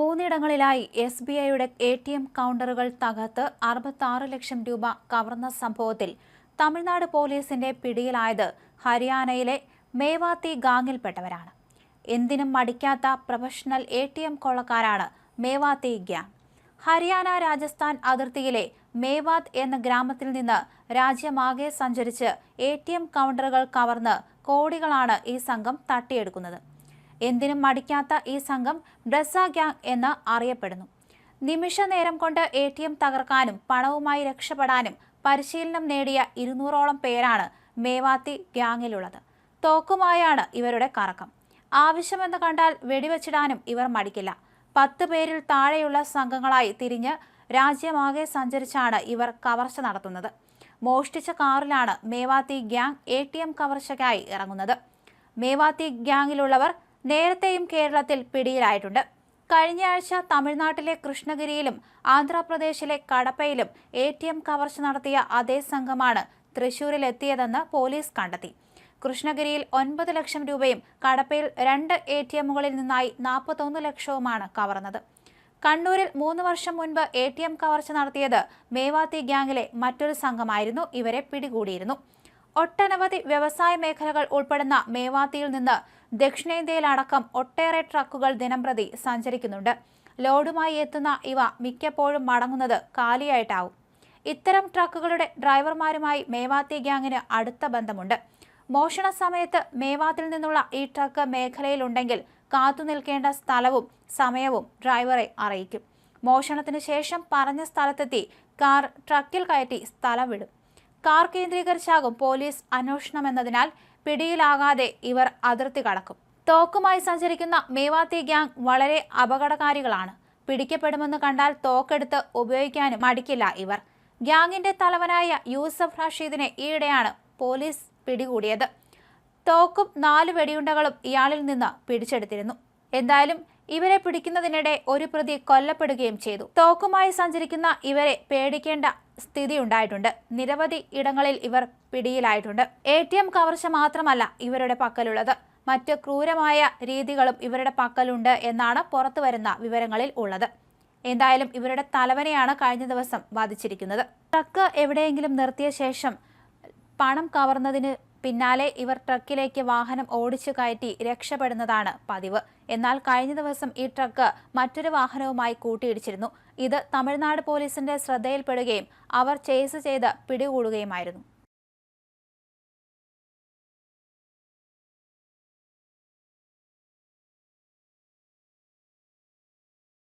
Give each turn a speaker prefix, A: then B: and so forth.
A: മൂന്നിടങ്ങളിലായി S B ഐയുടെ A T M കൗണ്ടറുകൾ തകർത്ത് അറുപത്തി ലക്ഷം രൂപ കവർന്ന സംഭവത്തിൽ തമിഴ്നാട് പോലീസിന്റെ പിടിയിലായത് ഹരിയാനയിലെ മേവാത്തി ഗാങ്ങിൽപ്പെട്ടവരാണ് എന്തിനും മടിക്കാത്ത പ്രൊഫഷണൽ എ ടി എം കൊള്ളക്കാരാണ് മേവാത്തി ഗ്യാങ്. ഹരിയാന രാജസ്ഥാൻ അതിർത്തിയിലെ മേവാത് എന്ന ഗ്രാമത്തിൽ നിന്ന് രാജ്യമാകെ സഞ്ചരിച്ച് എ ടി എം കൗണ്ടറുകൾ കവർന്ന് കോടികളാണ് ഈ സംഘം തട്ടിയെടുക്കുന്നത്. എന്തിനും മടിക്കാത്ത ഈ സംഘം ബ്രസ ഗ്യാങ് എന്ന് അറിയപ്പെടുന്നു. നിമിഷ നേരം കൊണ്ട് എ ടി എം തകർക്കാനും പണവുമായി രക്ഷപ്പെടാനും പരിശീലനം നേടിയ ഇരുന്നൂറോളം പേരാണ് മേവാത്തി ഗ്യാങ്ങിലുള്ളത്. തോക്കുമായാണ് ഇവരുടെ കറക്കം. ആവശ്യമെന്ന് കണ്ടാൽ വെടിവെച്ചിടാനും ഇവർ മടിക്കില്ല. പത്ത് പേരിൽ താഴെയുള്ള സംഘങ്ങളായി തിരിഞ്ഞ് രാജ്യമാകെ സഞ്ചരിച്ചാണ് ഇവർ കവർച്ച നടത്തുന്നത്. മോഷ്ടിച്ച കാറിലാണ് മേവാത്തി ഗ്യാങ് എ കവർച്ചയ്ക്കായി ഇറങ്ങുന്നത്. മേവാത്തി ഗ്യാങ്ങിലുള്ളവർ നേരത്തെയും കേരളത്തിൽ പിടിയിലായിട്ടുണ്ട്. കഴിഞ്ഞയാഴ്ച തമിഴ്നാട്ടിലെ കൃഷ്ണഗിരിയിലും ആന്ധ്രാപ്രദേശിലെ കടപ്പയിലും എ ടി എം കവർച്ച നടത്തിയ അതേ സംഘമാണ് തൃശൂരിലെത്തിയതെന്ന് പോലീസ് കണ്ടെത്തി. കൃഷ്ണഗിരിയിൽ ഒൻപത് ലക്ഷം രൂപയും കടപ്പയിൽ രണ്ട് എ ടി എമ്മുകളിൽ നിന്നായി നാൽപ്പത്തൊന്ന് ലക്ഷവുമാണ് കവർന്നത്. കണ്ണൂരിൽ മൂന്ന് വർഷം മുൻപ് എ ടി എം കവർച്ച നടത്തിയത് മേവാത്തി ഗ്യാങ്ങിലെ മറ്റൊരു സംഘമായിരുന്നു. ഇവരെ പിടികൂടിയിരുന്നു. ഒട്ടനവധി വ്യവസായ മേഖലകൾ ഉൾപ്പെടുന്ന മേവാത്തിയിൽ നിന്ന് ദക്ഷിണേന്ത്യയിലടക്കം ഒട്ടേറെ ട്രക്കുകൾ ദിനംപ്രതി സഞ്ചരിക്കുന്നുണ്ട്. ലോഡുമായി എത്തുന്ന ഇവ മിക്കപ്പോഴും മടങ്ങുന്നത് കാലിയായിട്ടാവും. ഇത്തരം ട്രക്കുകളുടെ ഡ്രൈവർമാരുമായി മേവാത്തി ഗ്യാങ്ങിന് അടുത്ത ബന്ധമുണ്ട്. മോഷണ സമയത്ത് മേവാത്തിൽ നിന്നുള്ള ഈ ട്രക്ക് മേഖലയിലുണ്ടെങ്കിൽ കാത്തു നിൽക്കേണ്ട സ്ഥലവും സമയവും ഡ്രൈവറെ അറിയിക്കും. മോഷണത്തിന് ശേഷം പറഞ്ഞ സ്ഥലത്തെത്തി കാർ ട്രക്കിൽ കയറ്റി സ്ഥലം വിടും. കാർ കേന്ദ്രീകരിച്ചാകും പോലീസ് അന്വേഷണം എന്നതിനാൽ പിടിയിലാകാതെ ഇവർ അതിർത്തി കടക്കും. തോക്കുമായി സഞ്ചരിക്കുന്ന മേവാത്തി ഗ്യാങ് വളരെ അപകടകാരികളാണ്. പിടിക്കപ്പെടുമെന്ന് കണ്ടാൽ തോക്കെടുത്ത് ഉപയോഗിക്കാനും മടിക്കില്ല ഇവർ. ഗ്യാങ്ങിന്റെ തലവനായ യൂസഫ് റഷീദിനെ ഈയിടെയാണ് പോലീസ് പിടികൂടിയത്. തോക്കും നാല് വെടിയുണ്ടകളും ഇയാളിൽ നിന്ന് പിടിച്ചെടുത്തിരുന്നു. എന്തായാലും ഇവരെ പിടിക്കുന്നതിനിടെ ഒരു പ്രതി കൊല്ലപ്പെടുകയും ചെയ്തു. തോക്കുമായി സഞ്ചരിക്കുന്ന ഇവരെ പേടിക്കേണ്ട സ്ഥിതി ഉണ്ടായിട്ടുണ്ട് നിരവധി ഇടങ്ങളിൽ ഇവർ പിടിയിലായിട്ടുണ്ട്. എ ടി എം കവർച്ച മാത്രമല്ല ഇവരുടെ പക്കലുള്ളത്. മറ്റ് ക്രൂരമായ രീതികളും ഇവരുടെ പക്കലുണ്ട് എന്നാണ് പുറത്തു വരുന്ന വിവരങ്ങളിൽ ഉള്ളത്. എന്തായാലും ഇവരുടെ തലവനെയാണ് കഴിഞ്ഞ ദിവസം വാദിച്ചിരിക്കുന്നത് ട്രക്ക് എവിടെയെങ്കിലും നിർത്തിയ ശേഷം പണം കവർന്നതിന് പിന്നാലെ ഇവർ ട്രക്കിലേക്ക് വാഹനം ഓടിച്ചു കയറ്റി രക്ഷപ്പെടുന്നതാണ് പതിവ്. എന്നാൽ കഴിഞ്ഞ ദിവസം ഈ ട്രക്ക് മറ്റൊരു വാഹനവുമായി കൂട്ടിയിടിച്ചിരുന്നു. ഇത് തമിഴ്നാട് പോലീസിന്റെ ശ്രദ്ധയിൽപ്പെടുകയും അവർ ചേസ് ചെയ്ത് പിടികൂടുകയുമായിരുന്നു.